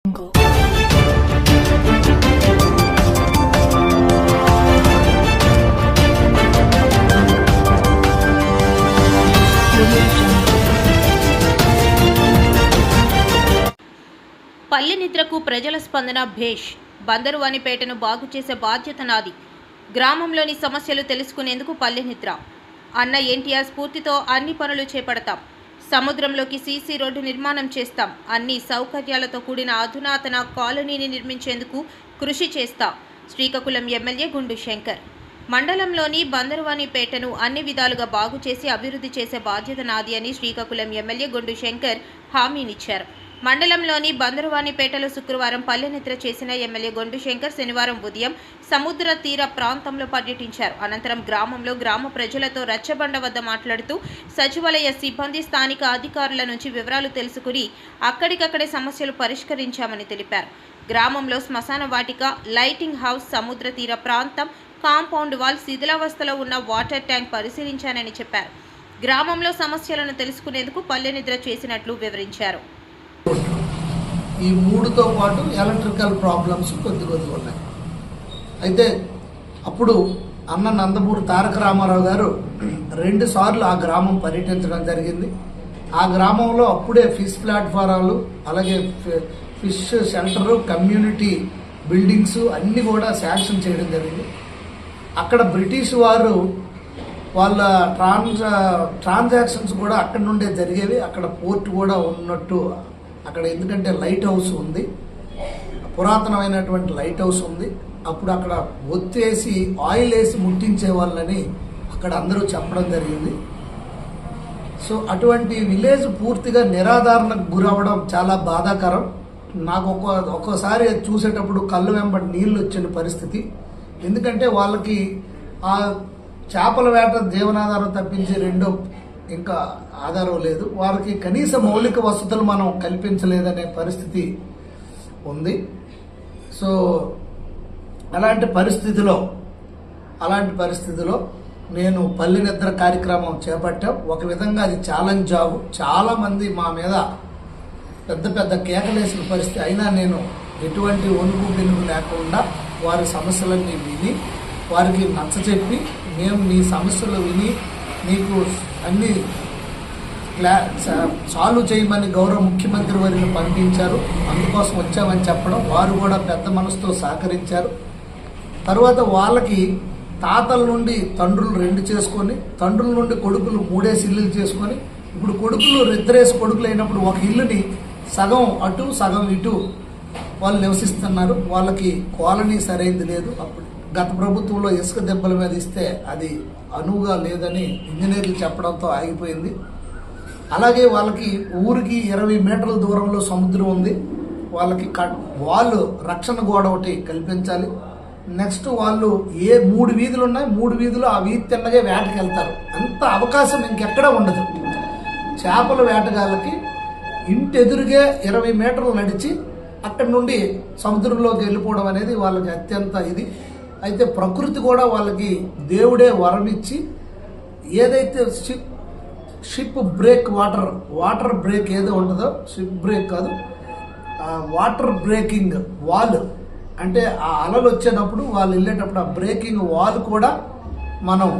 పల్లె నిద్రకు ప్రజల స్పందన భేష్. బందరువానిపేటను బాగు చేసే బాధ్యత నాది. గ్రామంలోని సమస్యలు తెలుసుకునేందుకు పల్లె నిద్ర. అన్న ఎన్టీఆర్ స్ఫూర్తితో అన్ని పనులు చేపడతాం. సముద్రంలోకి సీసీ రోడ్డు నిర్మాణం చేస్తాం. అన్ని సౌకర్యాలతో కూడిన అధునాతన కాలనీని నిర్మించేందుకు కృషి చేస్తాం. శ్రీకాకుళం ఎమ్మెల్యే గుండు శంకర్. మండలంలోని బందరువానిపేటను అన్ని విధాలుగా బాగు చేసి అభివృద్ధి చేసే బాధ్యత నాది అని శ్రీకాకుళం ఎమ్మెల్యే గుండు శంకర్ హామీనిచ్చారు. మండలంలోని బందరువానిపేటలో శుక్రవారం పల్లెనిద్ర చేసిన ఎమ్మెల్యే గొండు శంకర్ శనివారం ఉదయం సముద్ర తీర ప్రాంతంలో పర్యటించారు. అనంతరం గ్రామంలో గ్రామ ప్రజలతో రచ్చబండ వద్ద మాట్లాడుతూ సచివాలయ సిబ్బంది స్థానిక అధికారుల నుంచి వివరాలు తెలుసుకుని అక్కడికక్కడే సమస్యలు పరిష్కరించామని తెలిపారు. గ్రామంలో శ్మశాన వాటిక లైటింగ్ హౌస్ సముద్ర తీర ప్రాంతం కాంపౌండ్ వాల్ శిథిలావస్థలో ఉన్న వాటర్ ట్యాంక్ పరిశీలించానని చెప్పారు. గ్రామంలో సమస్యలను తెలుసుకునేందుకు పల్లెనిద్ర చేసినట్లు వివరించారు. ఈ మూడుతో పాటు ఎలక్ట్రికల్ ప్రాబ్లమ్స్ కొద్ది కొద్దిగా ఉన్నాయి. అయితే అప్పుడు అన్న నందమూరి తారక రామారావు గారు రెండుసార్లు ఆ గ్రామం పర్యటించడం జరిగింది. ఆ గ్రామంలో అప్పుడే ఫిష్ ప్లాట్ఫారాలు అలాగే ఫి- ఫిష్ సెంటరు కమ్యూనిటీ బిల్డింగ్స్ అన్నీ కూడా శాంక్షన్ చేయడం జరిగింది. అక్కడ బ్రిటిష్ వారు వాళ్ళ ట్రాన్స్ ట్రాన్సాక్షన్స్ కూడా అక్కడ నుండే జరిగేవి. అక్కడ పోర్ట్ కూడా ఉన్నట్టు అక్కడ ఎందుకంటే లైట్ హౌస్ ఉంది. పురాతనమైనటువంటి లైట్ హౌస్ ఉంది. అప్పుడు అక్కడ ఒత్తేసి ఆయిల్ వేసి ముట్టించే వాళ్ళని అక్కడ అందరూ చెప్పడం జరిగింది. సో అటువంటి విలేజ్ పూర్తిగా నిరాధారణకు గురవడం చాలా బాధాకరం. నాకు ఒక్క ఒక్కోసారి చూసేటప్పుడు కళ్ళు వెంబడి నీళ్ళు వచ్చిన పరిస్థితి. ఎందుకంటే వాళ్ళకి ఆ చేపల వేట జీవనాధారం తప్పించి రెండో ఇంకా ఆధారం లేదు. వారికి కనీస మౌలిక వసతులు మనం కల్పించలేదనే పరిస్థితి ఉంది. సో అలాంటి పరిస్థితిలో అలాంటి పరిస్థితిలో నేను పల్లె నిద్ర కార్యక్రమం చేపట్టాం. ఒక విధంగా అది ఛాలెంజ్ జాబ్ చాలామంది మా మీద పెద్ద పెద్ద కేకలేసిన పరిస్థితి అయినా నేను ఎటువంటి ఒనుగు బెనుకు లేకుండా వారి సమస్యలన్నీ విని వారికి నచ్చచెప్పి మేము మీ సమస్యలు విని మీకు అన్ని క్లా సాల్వ్ చేయమని గౌరవ ముఖ్యమంత్రి వారిని పంపించారు. అందుకోసం వచ్చామని చెప్పడం వారు కూడా పెద్ద మనసుతో సహకరించారు. తర్వాత వాళ్ళకి తాతల నుండి తండ్రులు రెండు చేసుకొని తండ్రుల నుండి కొడుకులు మూడేసి ఇల్లులు చేసుకొని ఇప్పుడు కొడుకులు ఇద్దరేసి కొడుకులు అయినప్పుడు ఒక ఇల్లుని సగం అటు సగం ఇటు వాళ్ళు నివసిస్తున్నారు. వాళ్ళకి కాలనీ సరైంది లేదు. అప్పుడు గత ప్రభుత్వంలో ఇసుక దెబ్బల మీద ఇస్తే అది అనువుగా లేదని ఇంజనీర్లు చెప్పడంతో ఆగిపోయింది. అలాగే వాళ్ళకి ఊరికి ఇరవై మీటర్ల దూరంలో సముద్రం ఉంది. వాళ్ళకి వాళ్ళు రక్షణ గోడ ఒకటి కల్పించాలి. నెక్స్ట్ వాళ్ళు ఏ మూడు వీధులు ఉన్నాయి మూడు వీధులు ఆ వీధి తిన్నగే వేటకి వెళ్తారు అంత అవకాశం ఇంకెక్కడ ఉండదు. చేపల వేటగాళ్ళకి ఇంటి ఎదురుగే ఇరవై మీటర్లు నడిచి అక్కడి నుండి సముద్రంలోకి వెళ్ళిపోవడం అనేది వాళ్ళకి అత్యంత ఇది. అయితే ప్రకృతి కూడా వాళ్ళకి దేవుడే వరం ఇచ్చి ఏదైతే ship ship break water water break ఏదో ఉంటుందో షిప్ బ్రేక్ కాదు వాటర్ బ్రేకింగ్ వాల్. అంటే ఆ అలలు వచ్చేటప్పుడు వాళ్ళు వెళ్ళేటప్పుడు ఆ బ్రేకింగ్ వాల్ కూడా మనం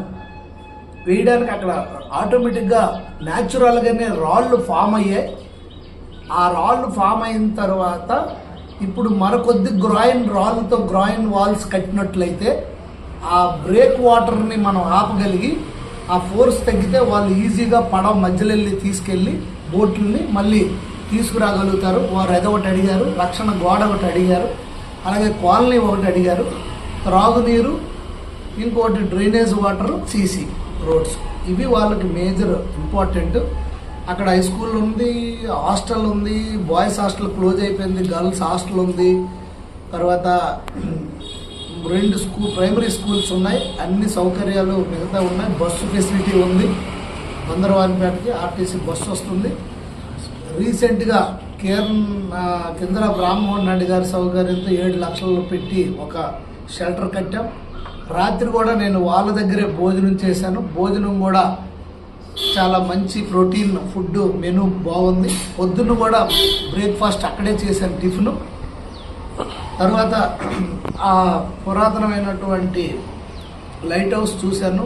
వేయడానికి అక్కడ ఆటోమేటిక్గా న్యాచురల్గానే రాళ్ళు ఫామ్ అయ్యాయి. ఆ రాళ్ళు ఫామ్ అయిన తర్వాత ఇప్పుడు మరికొద్ది గ్రాయిన్ రాళ్ళతో గ్రాయిన్ వాల్స్ కట్టినట్లయితే ఆ బ్రేక్ వాటర్ని మనం ఆపగలిగి ఆ ఫోర్స్ తగ్గితే వాళ్ళు ఈజీగా పడవ మధ్యలో వెళ్ళి తీసుకెళ్ళి బోట్లని మళ్ళీ తీసుకురాగలుగుతారు. వారు ఎదొకటి అడిగారు రక్షణ గోడ ఒకటి అడిగారు అలాగే కాలనీ ఒకటి అడిగారు. త్రాగునీరు ఇంకోటి డ్రైనేజ్ వాటర్ సీసీ రోడ్స్. ఇవి వాళ్ళకి మేజర్ ఇంపార్టెంట్ అక్కడ హై స్కూల్ ఉంది హాస్టల్ ఉంది బాయ్స్ హాస్టల్ క్లోజ్ అయిపోయింది గర్ల్స్ హాస్టల్ ఉంది. తర్వాత రెండు స్కూల్ ప్రైమరీ స్కూల్స్ ఉన్నాయి అన్ని సౌకర్యాలు మిగతా ఉన్నాయి. బస్సు ఫెసిలిటీ ఉంది. బందరవారిపేటకి ఆర్టీసీ బస్సు వస్తుంది. రీసెంట్గా కేరన్ కేంద్ర కిందర బ్రాహ్మణ్ రెడ్డి గారి సౌకర్యంతో ఏడు లక్షలు పెట్టి ఒక షెల్టర్ కట్టాం. రాత్రి కూడా నేను వాళ్ళ దగ్గరే భోజనం చేశాను. భోజనం కూడా చాలా మంచి ప్రోటీన్ ఫుడ్ మెనూ బాగుంది. పొద్దున్న కూడా బ్రేక్ఫాస్ట్ అక్కడే చేశాను టిఫిన్. తర్వాత ఆ పురాతనమైనటువంటి లైట్ హౌస్ చూశాను.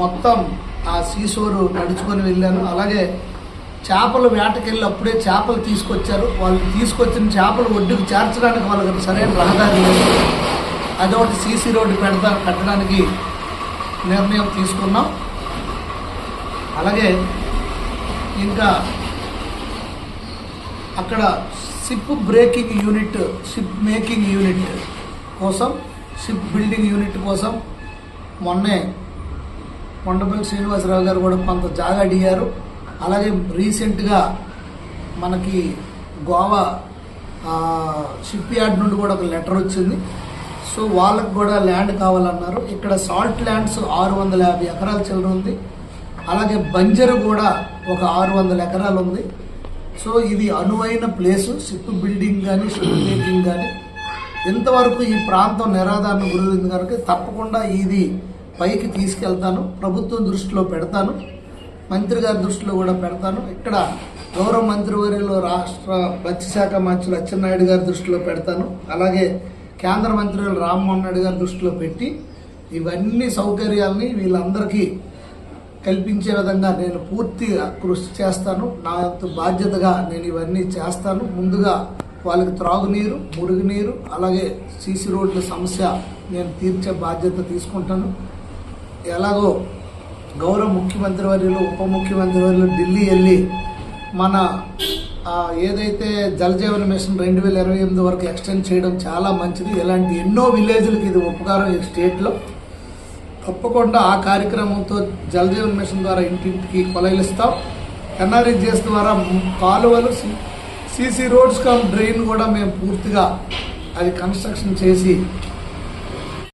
మొత్తం ఆ సీసోరు నడుచుకొని వెళ్ళాను. అలాగే చేపలు వేటకెళ్ళి అప్పుడే చేపలు తీసుకొచ్చారు. వాళ్ళు తీసుకొచ్చిన చేపలు ఒడ్డుకు చేర్చడానికి వాళ్ళకి సరైన రహదారి లేదు. అదొకటి సీసీ రోడ్డు పెడతా కట్టడానికి నిర్ణయం తీసుకున్నాం. అలాగే ఇంకా అక్కడ ship breaking unit ship making unit కోసం షిప్ బిల్డింగ్ యూనిట్ కోసం మొన్నే కొండపల్లి శ్రీనివాసరావు గారు కూడా కొంత జాగా అడిగారు. అలాగే రీసెంట్గా మనకి గోవా షిప్ యార్డ్ నుండి కూడా ఒక లెటర్ వచ్చింది. సో వాళ్ళకు కూడా ల్యాండ్ కావాలన్నారు. ఇక్కడ సాల్ట్ ల్యాండ్స్ ఆరు వందల యాభై ఎకరాల చిల్లర ఉంది. అలాగే బంజరు కూడా ఒక ఆరు వందల ఎకరాలు ఉంది సో ఇది అనువైన ప్లేసు షిప్ బిల్డింగ్ కానీ షిప్ మేకింగ్ కానీ ఇంతవరకు ఈ ప్రాంతం నిరాధారణ గురైంది కనుక తప్పకుండా ఇది పైకి తీసుకెళ్తాను. ప్రభుత్వం దృష్టిలో పెడతాను. మంత్రి గారి దృష్టిలో కూడా పెడతాను. ఇక్కడ గౌరవ మంత్రివర్యులు రాష్ట్ర మత్స్యశాఖ మంత్రులు అచ్చెన్నాయుడు గారి దృష్టిలో పెడతాను. అలాగే కేంద్ర మంత్రులు రామ్మోహన్ నాయుడు గారి దృష్టిలో పెట్టి ఇవన్నీ సౌకర్యాలని వీళ్ళందరికీ కల్పించే విధంగా నేను పూర్తిగా కృషి చేస్తాను. నా బాధ్యతగా నేను ఇవన్నీ చేస్తాను. ముందుగా వాళ్ళకి త్రాగునీరు మురుగునీరు అలాగే సీసీ రోడ్ల సమస్య నేను తీర్చే బాధ్యత తీసుకుంటాను. ఎలాగో గౌరవ ముఖ్యమంత్రి వర్యులు ఉప ముఖ్యమంత్రి వర్యులు ఢిల్లీ వెళ్ళి మన ఏదైతే జలజీవన మిషన్ రెండు వేల ఇరవై ఎనిమిది వరకు ఎక్స్టెండ్ చేయడం చాలా మంచిది. ఇలాంటి ఎన్నో విలేజ్లకి ఇది ఉపకారం ఈ స్టేట్లో. తప్పకుండా ఆ కార్యక్రమంతో జలజీవన్ మిషన్ ద్వారా ఇంటింటికి ఇస్తాం ఎన్ఆర్ఈజిఎస్ ద్వారా కాలువలు సీసీ రోడ్స్ కమ్ డ్రైన్ కూడా మేము పూర్తిగా అది కన్స్ట్రక్షన్ చేసి